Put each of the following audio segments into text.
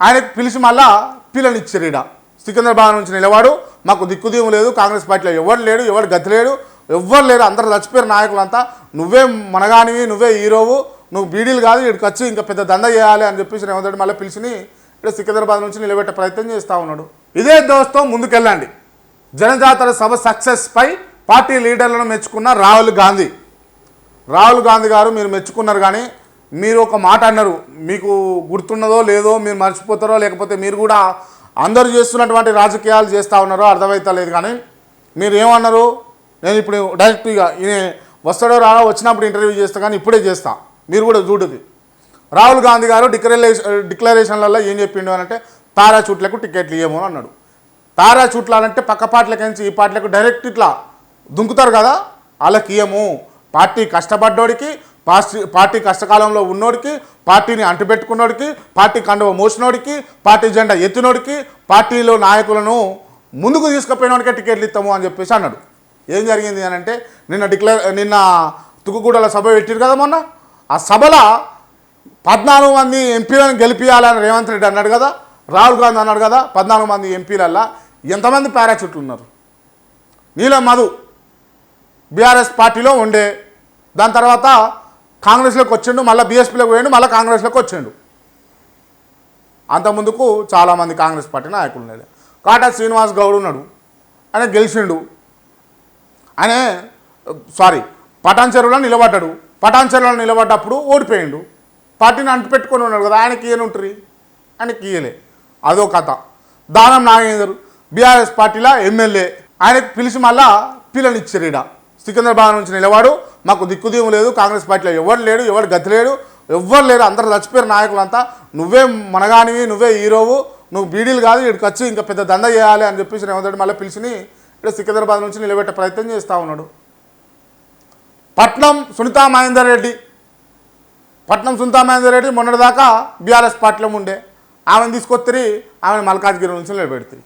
ఆయనకు పిలిచి మళ్ళా పిల్లనిచ్చారు ఈడ. సికింద్రాబాద్ నుంచి నిలవాడు మాకు దిక్కుదీయం లేదు కాంగ్రెస్ పార్టీలో ఎవరు లేడు ఎవడు గతి లేడు ఎవ్వరు లేరు అందరు చచ్చిపోయారు నాయకులంతా నువ్వే మనగానివి నువ్వే హీరోవు నువ్వు బీడీలు కాదు ఇక్కడికి వచ్చి ఇంకా పెద్ద దంద చేయాలి అని చెప్పేసి రేవంత్ రెడ్డి మళ్ళీ పిలిచిని ఇక్కడ సికింద్రాబాద్ నుంచి నిలబెట్టే ప్రయత్నం చేస్తూ ఉన్నాడు. ఇదే దోస్తో ముందుకెళ్ళండి. జనజాతర సభ సక్సెస్పై పార్టీ లీడర్లను మెచ్చుకున్న రాహుల్ గాంధీ. రాహుల్ గాంధీ గారు మీరు మెచ్చుకున్నారు కానీ మీరు ఒక మాట అన్నారు మీకు గుర్తున్నదో లేదో మీరు మర్చిపోతారో లేకపోతే మీరు కూడా అందరూ చేస్తున్నటువంటి రాజకీయాలు చేస్తూ ఉన్నారో అర్థమవుతలేదు కానీ మీరు ఏమన్నారు? నేను ఇప్పుడు డైరెక్ట్గా ఈయన వస్తాడో రాడో వచ్చినప్పుడు ఇంటర్వ్యూ చేస్తా కానీ ఇప్పుడే చేస్తా. మీరు కూడా చూడుది. రాహుల్ గాంధీ గారు డిక్లరేషన్ డిక్లరేషన్లలో ఏం చెప్పిండు అని అంటే పారాచూట్లకు టికెట్లు ఇవ్వము అన్నాడు. పారాచూట్లు అంటే పక్క పార్టీలకించి ఈ పాటలకు డైరెక్ట్ ఇట్లా దుంకుతారు కదా? వాళ్ళకి ఇయ్యము. పార్టీ కష్టపడ్డోడికి పార్టీ పార్టీ కష్టకాలంలో ఉన్నోడికి పార్టీని అంటుపెట్టుకున్నోడికి పార్టీ కండవ మోసినోడికి పార్టీ జెండా ఎత్తినోడికి పార్టీలో నాయకులను ముందుకు తీసుకుపోయినోడికే టికెట్లు ఇస్తాము అని చెప్పేసి అన్నాడు. ఏం జరిగింది అని అంటే నిన్న డిక్లేర్ నిన్న తుకుగూడల సభ పెట్టారు కదా మొన్న? ఆ సభలో పద్నాలుగు మంది ఎంపీలను గెలిపించాలని రేవంత్ రెడ్డి అన్నాడు కదా రాహుల్ గాంధీ అన్నాడు కదా పద్నాలుగు మంది ఎంపీలల్లా ఎంతమంది పారాచూట్లు ఉన్నారు? నీలం మధు బీఆర్ఎస్ పార్టీలో ఉండే దాని తర్వాత కాంగ్రెస్లోకి వచ్చిండు మళ్ళీ బీఎస్పీలోకి పోయిండు మళ్ళీ కాంగ్రెస్లోకి వచ్చిండు. అంతకుముందుకు చాలామంది కాంగ్రెస్ పార్టీ నాయకులు ఉన్నాడు కాటా శ్రీనివాస్ గౌడ్ ఉన్నాడు. ఆయన గెలిచిండు. ఆయన సారీ పటాన్ చెరువులో నిలబడ్డాడు. పటాన్ చెరువులో నిలబడ్డప్పుడు ఓడిపోయిండు. పార్టీని అంటుపెట్టుకొని ఉన్నాడు కదా ఆయనకి ఈయనుంటారు ఆయనకి ఇయ్యలే అదో కథ. దానం నాగేందర్ బీఆర్ఎస్ పార్టీలో ఎమ్మెల్యే. ఆయనకు పిలిచి మళ్ళా పిల్లనిచ్చారు ఈడ. సికింద్రాబాద్ నుంచి నిలవాడు. మాకు దిక్కుదీయం లేదు కాంగ్రెస్ పార్టీలో ఎవరు లేడు ఎవరు గతి లేడు ఎవ్వరు లేరు అందరు చచ్చిపోయారు నాయకులంతా. నువ్వే మనగానివి నువ్వే హీరోవు నువ్వు బీడీలు కాదు ఇక్కడికి వచ్చి ఇంకా పెద్ద దంద చేయాలి అని చెప్పేసి రేవంత్ మళ్ళీ పిలిచిని ఇక్కడ సికింద్రాబాద్ నుంచి నిలబెట్టే ప్రయత్నం చేస్తూ ఉన్నాడు. పట్నం సునీతా మహేందర్ రెడ్డి. పట్నం సునీతా మహేందర్ రెడ్డి మొన్నటిదాకా బీఆర్ఎస్ పార్టీలో ఉండే. ఆమెను తీసుకొత్తిరి ఆమెను మల్కాజ్గిరి నుంచి నిలబెడుతుంది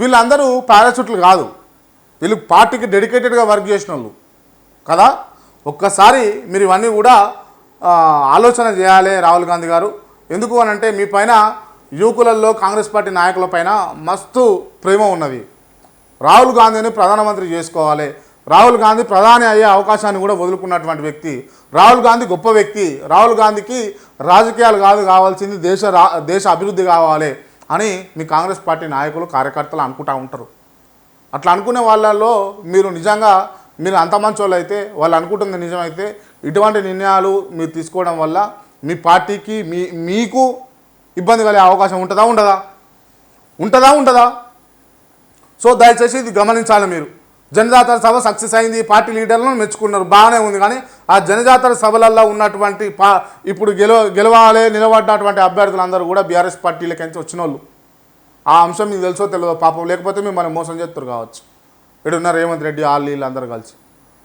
వీళ్ళందరూ పారాచూట్లు కాదు. వీళ్ళు పార్టీకి డెడికేటెడ్గా వర్క్ చేసిన వాళ్ళు కదా? ఒక్కసారి మీరు ఇవన్నీ కూడా ఆలోచన చేయాలి రాహుల్ గాంధీ గారు. ఎందుకు అని అంటే మీ పైన యువకులలో కాంగ్రెస్ పార్టీ నాయకుల పైన మస్తు ప్రేమ ఉన్నది. రాహుల్ గాంధీని ప్రధానమంత్రి చేసుకోవాలి. రాహుల్ గాంధీ ప్రధాని అయ్యే అవకాశాన్ని కూడా వదులుకున్నటువంటి వ్యక్తి. రాహుల్ గాంధీ గొప్ప వ్యక్తి. రాహుల్ గాంధీకి రాజకీయాలు కాదు కావాల్సింది దేశ రా దేశ అభివృద్ధి కావాలి అని మీ కాంగ్రెస్ పార్టీ నాయకులు కార్యకర్తలు అనుకుంటా ఉంటారు. అట్లా అనుకునే వాళ్ళలో మీరు నిజంగా మీరు అంత మంచోళ్ళు అయితే వాళ్ళు అనుకుంటుంది నిజమైతే ఇటువంటి నిర్ణయాలు మీరు తీసుకోవడం వల్ల మీ పార్టీకి మీ మీకు ఇబ్బంది కలిగే అవకాశం ఉంటుందా ఉండదా? ఉంటుందా ఉండదా? సో దయచేసి ఇది గమనించాలి మీరు. జనజాతర సభ సక్సెస్ అయింది పార్టీ లీడర్లను మెచ్చుకున్నారు బాగానే ఉంది. కానీ ఆ జనజాతర సభలలో ఉన్నటువంటి పా ఇప్పుడు గెలవ గెలవాలి నిలబడ్డటువంటి అభ్యర్థులందరూ కూడా బీఆర్ఎస్ పార్టీలకి వచ్చిన వాళ్ళు ఆ అంశం మీకు తెలుసో తెలియదు పాపం లేకపోతే మిమ్మల్ని మోసం చేస్తారు కావచ్చు. ఇక్కడ ఉన్న రేవంత్ రెడ్డి వాళ్ళు వీళ్ళు అందరూ కలిసి.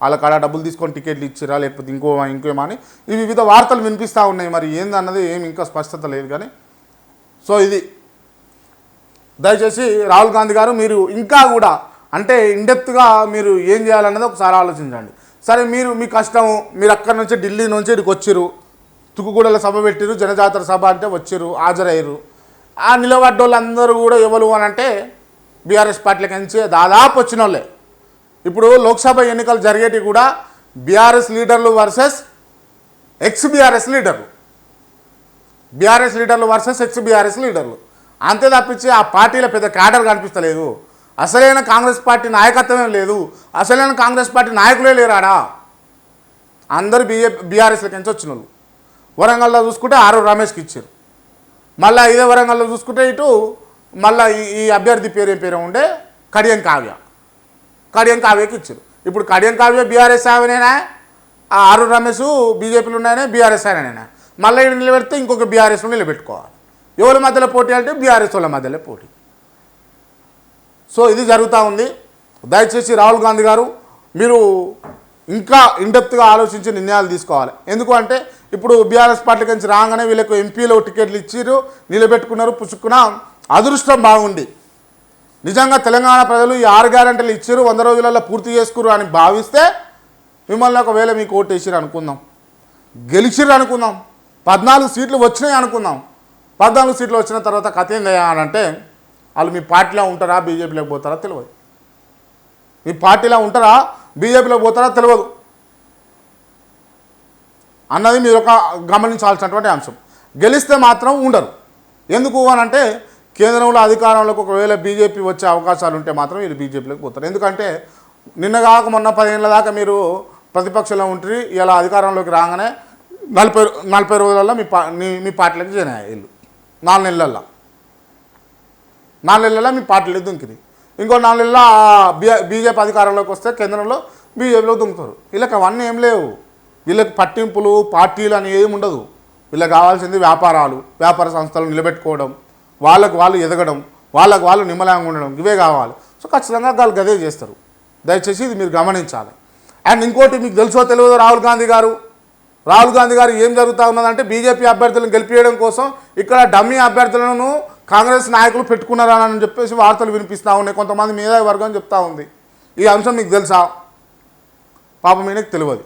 వాళ్ళ కాడ డబ్బులు తీసుకొని టికెట్లు ఇచ్చిరా లేకపోతే ఇంకో ఇంకేమో అని. ఈ వివిధ వార్తలు వినిపిస్తూ ఉన్నాయి మరి ఏందన్నది ఏమి ఇంకా స్పష్టత లేదు కానీ. సో ఇది. దయచేసి రాహుల్ గాంధీ గారు మీరు ఇంకా కూడా అంటే ఇండెప్త్గా మీరు ఏం చేయాలన్నది ఒకసారి ఆలోచించండి. సరే మీరు మీ కష్టం మీరు అక్కడి నుంచి ఢిల్లీ నుంచి ఇక్కడికి వచ్చిర్రు. తుకుగూడల సభ పెట్టిరు జనజాతర సభ అంటే వచ్చారు హాజరయ్యారు ఆ నిలబడ్డోళ్ళందరూ కూడా ఎవరు అని అంటే బీఆర్ఎస్ పార్టీలకి నుంచి దాదాపు వచ్చిన వాళ్ళే ఇప్పుడు లోక్సభ ఎన్నికలు జరిగేటివి కూడా బీఆర్ఎస్ లీడర్లు వర్సెస్ ఎక్స్ బీఆర్ఎస్ లీడర్లు. బీఆర్ఎస్ లీడర్లు వర్సెస్ ఎక్స్ బీఆర్ఎస్ లీడర్లు. అంతే తప్పించి ఆ పార్టీలో పెద్ద క్యాడర్ కనిపిస్తలేదు. అసలైన కాంగ్రెస్ పార్టీ నాయకత్వమే లేదు. అసలైన కాంగ్రెస్ పార్టీ నాయకులే లేరాడా? అందరు బిఏ బీఆర్ఎస్లకి నుంచి వచ్చిన వాళ్ళు వరంగల్లో చూసుకుంటే ఆరు రమేష్కి ఇచ్చారు. మళ్ళీ ఇదే వరంగల్లో చూసుకుంటే ఇటు మళ్ళీ ఈ అభ్యర్థి పేరు ఏం పేరు ఉండే? కడియం కావ్య. కడియం కావ్యకి ఇచ్చారు. ఇప్పుడు కడియం కావ్య బీఆర్ఎస్ ఆమెనేనా ఆ రమేష్ బీజేపీలో ఉన్నాయనే బీఆర్ఎస్ ఆయననేనా? మళ్ళీ ఇక్కడ నిలబెడితే ఇంకొక బీఆర్ఎస్లో నిలబెట్టుకోవాలి. ఎవరి మధ్యలో పోటీ అంటే బీఆర్ఎస్ వాళ్ళ మధ్యలో పోటీ. సో ఇది జరుగుతూ ఉంది. దయచేసి రాహుల్ గాంధీ గారు మీరు ఇంకా ఇండెప్త్గా ఆలోచించి నిర్ణయాలు తీసుకోవాలి. ఎందుకు అంటే ఇప్పుడు బీఆర్ఎస్ పార్టీ నుంచి రాగానే వీళ్ళకు ఎంపీలో టికెట్లు ఇచ్చారు నిలబెట్టుకున్నారు పుచ్చుకున్న అదృష్టం బాగుండి నిజంగా తెలంగాణ ప్రజలు ఈ ఆరు గ్యారంటీలు ఇచ్చారు వంద రోజులలో పూర్తి చేసుకురు అని భావిస్తే మిమ్మల్ని ఒకవేళ మీకు ఓటు వేసిరు అనుకుందాం. గెలిచిర్రు అనుకుందాం. పద్నాలుగు సీట్లు వచ్చినాయి అనుకుందాం. పద్నాలుగు సీట్లు వచ్చిన తర్వాత కథ ఏందయ్యా అని అంటే వాళ్ళు మీ పార్టీలో ఉంటారా బీజేపీలోకి పోతారా తెలియదు మీ పార్టీలో ఉంటారా బీజేపీలోకి పోతారా తెలియదు అన్నది మీరు ఒక గమనించాల్సినటువంటి అంశం. గెలిస్తే మాత్రం ఉండరు. ఎందుకు అని అంటే కేంద్రంలో అధికారంలోకి ఒకవేళ బీజేపీ వచ్చే అవకాశాలు ఉంటే మాత్రం మీరు బీజేపీలోకి పోతారు. ఎందుకంటే నిన్న కాక మొన్న పదిహేనుల దాకా మీరు ప్రతిపక్షంలో ఉంటే ఇలా అధికారంలోకి రాగానే నలభై నలభై రోజులలో మీ పా మీ- మీ జాయిన్ అయ్యాయి వీళ్ళు. నాలుగు నెలల్లో నాలుగు నెలల్లో మీ పార్టీలు దుంకింది ఇంకో నాలుగు నెలల్లో బీజేపీ అధికారంలోకి వస్తే కేంద్రంలో బీజేపీలో దుంకుతారు. వీళ్ళకి అవన్నీ ఏం లేవు. వీళ్ళకి పట్టింపులు పార్టీలు అని ఏమి ఉండదు. వీళ్ళకి కావాల్సింది వ్యాపారాలు వ్యాపార సంస్థలు నిలబెట్టుకోవడం వాళ్ళకు వాళ్ళు ఎదగడం వాళ్ళకు వాళ్ళు నిమ్మలంగా ఉండడం ఇవే కావాలి. సో ఖచ్చితంగా వాళ్ళు గదే చేస్తారు. దయచేసి ఇది మీరు గమనించాలి. అండ్ ఇంకోటి మీకు తెలుసో తెలియదో రాహుల్ గాంధీ గారు. రాహుల్ గాంధీ గారు ఏం జరుగుతూ ఉన్నదంటే బీజేపీ అభ్యర్థులను గెలిపించడం కోసం ఇక్కడ డమ్మీ అభ్యర్థులను కాంగ్రెస్ నాయకులు పెట్టుకున్నారని చెప్పేసి వార్తలు వినిపిస్తూ ఉన్నాయి. కొంతమంది మీద వర్గం చెప్తా ఉంది. ఈ అంశం మీకు తెలుసా? పాపం ఈయనకి తెలియదు.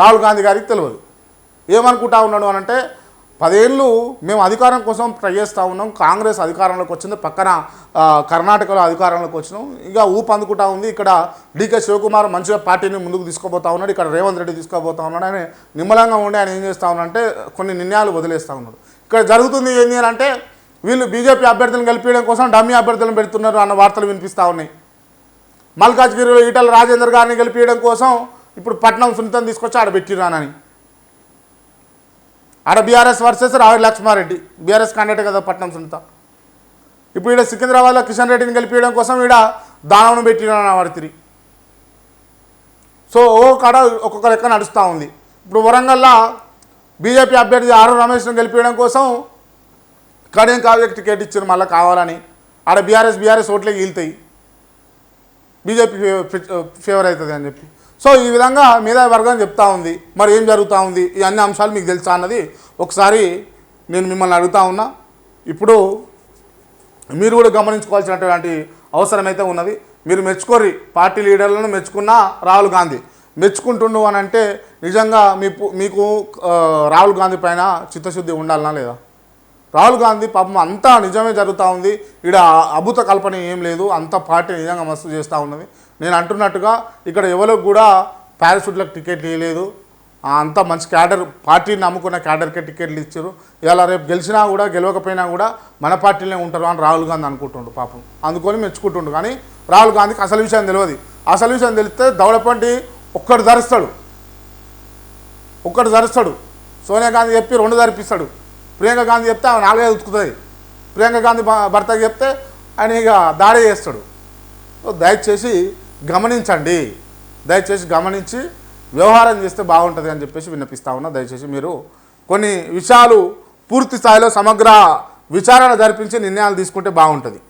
రాహుల్ గాంధీ గారికి తెలియదు. ఏమనుకుంటా ఉన్నాడు అని అంటే పదేళ్ళు మేము అధికారం కోసం ట్రై చేస్తూ ఉన్నాం కాంగ్రెస్ అధికారంలోకి వచ్చింది పక్కన కర్ణాటకలో అధికారంలోకి వచ్చినాం. ఇక ఊపు అందుకుంటా ఉంది ఇక్కడ డీకే శివకుమార్ మంచిగా పార్టీని ముందుకు తీసుకోబోతా ఉన్నాడు ఇక్కడ రేవంత్ రెడ్డి తీసుకోబోతా ఉన్నాడు ఆయన నిమ్మలంగా ఉండి ఆయన ఏం చేస్తూ ఉన్నాడంటే కొన్ని నిర్ణయాలు వదిలేస్తూ ఉన్నాడు. ఇక్కడ జరుగుతుంది ఏంటి అని అంటే వీళ్ళు బీజేపీ అభ్యర్థులను గెలిపించడం కోసం డమ్మీ అభ్యర్థులను పెడుతున్నారు అన్న వార్తలు వినిపిస్తూ ఉన్నాయి. మల్కాజ్గిరిలో ఈటల రాజేందర్ గారిని గెలిపించడం కోసం ఇప్పుడు పట్నం సున్నితం తీసుకొచ్చి ఆడ పెట్టిరానని ఆడ బీఆర్ఎస్ వర్సెస్ రావి లక్ష్మారెడ్డి. బీఆర్ఎస్ క్యాండిడేట్ కదా పట్నం సునీత ఇప్పుడు ఈడ సికింద్రాబాద్లో కిషన్ రెడ్డిని గెలిపించడం కోసం ఈడ దానవును పెట్టిన వాడితిరి సో ఓ కాడ ఒక్కొక్క లెక్క నడుస్తూ ఉంది. ఇప్పుడు వరంగల్లో బీజేపీ అభ్యర్థి ఆరు రమేష్ను గెలిపించడం కోసం కడియం కావ్యకి టికెట్ ఇచ్చారు మళ్ళీ కావాలని. ఆడ బీఆర్ఎస్ బీఆర్ఎస్ ఓట్లే గీలుతాయి. బీజేపీ ఫేవర్ అవుతుంది అని చెప్పి. సో ఈ విధంగా మీద వర్గం చెప్తా ఉంది. మరి ఏం జరుగుతూ ఉంది? ఈ అన్ని అంశాలు మీకు తెలుసా అన్నది ఒకసారి నేను మిమ్మల్ని అడుగుతా ఉన్నా. ఇప్పుడు మీరు కూడా గమనించుకోవాల్సినటువంటి అవసరం అయితే ఉన్నది. మీరు మెచ్చుకోరి పార్టీ లీడర్లను మెచ్చుకున్న రాహుల్ గాంధీ. మెచ్చుకుంటుండు అని అంటే నిజంగా మీ మీకు రాహుల్ గాంధీ పైన చిత్తశుద్ధి ఉండాలనా లేదా? రాహుల్ గాంధీ పాపం అంతా నిజమే జరుగుతూ ఉంది. ఇక్కడ అభూత కల్పన ఏం లేదు. అంత పార్టీ నిజంగా మస్తు చేస్తూ ఉన్నది. నేను అంటున్నట్టుగా ఇక్కడ ఎవరికి కూడా పారాషూట్లకు టికెట్ ఇవ్వలేదు అంత అంతా మంచి క్యాడర్ పార్టీని నమ్ముకున్న క్యాడర్కే టికెట్లు ఇచ్చారు. ఇలా రేపు గెలిచినా కూడా గెలవకపోయినా కూడా మన పార్టీలోనే ఉంటారు అని రాహుల్ గాంధీ అనుకుంటుండు పాపం. అందుకొని మెచ్చుకుంటుండు. కానీ రాహుల్ గాంధీకి అసలు విషయం తెలియదు. అసలు విషయం తెలిస్తే దౌడపంటి ఒక్కడు ధరిస్తాడు. ఒక్కడు ధరిస్తాడు. సోనియా గాంధీ చెప్పి రెండు ధరిపిస్తాడు. ప్రియాంక గాంధీ చెప్తే ఆమె నాలుగైదు ఉతుకుతుంది. ప్రియాంక గాంధీ భర్తకి చెప్తే ఆయన ఇక దాడి చేస్తాడు. దయచేసి గమనించండి. దయచేసి గమనించి వ్యవహారం చేస్తే బాగుంటుంది అని చెప్పేసి విన్నపిస్తా ఉన్నా. దయచేసి మీరు కొన్ని విషయాలు పూర్తి స్థాయిలో సమగ్ర విచారణ జరిపించి నిర్ణయాలు తీసుకుంటే బాగుంటుంది.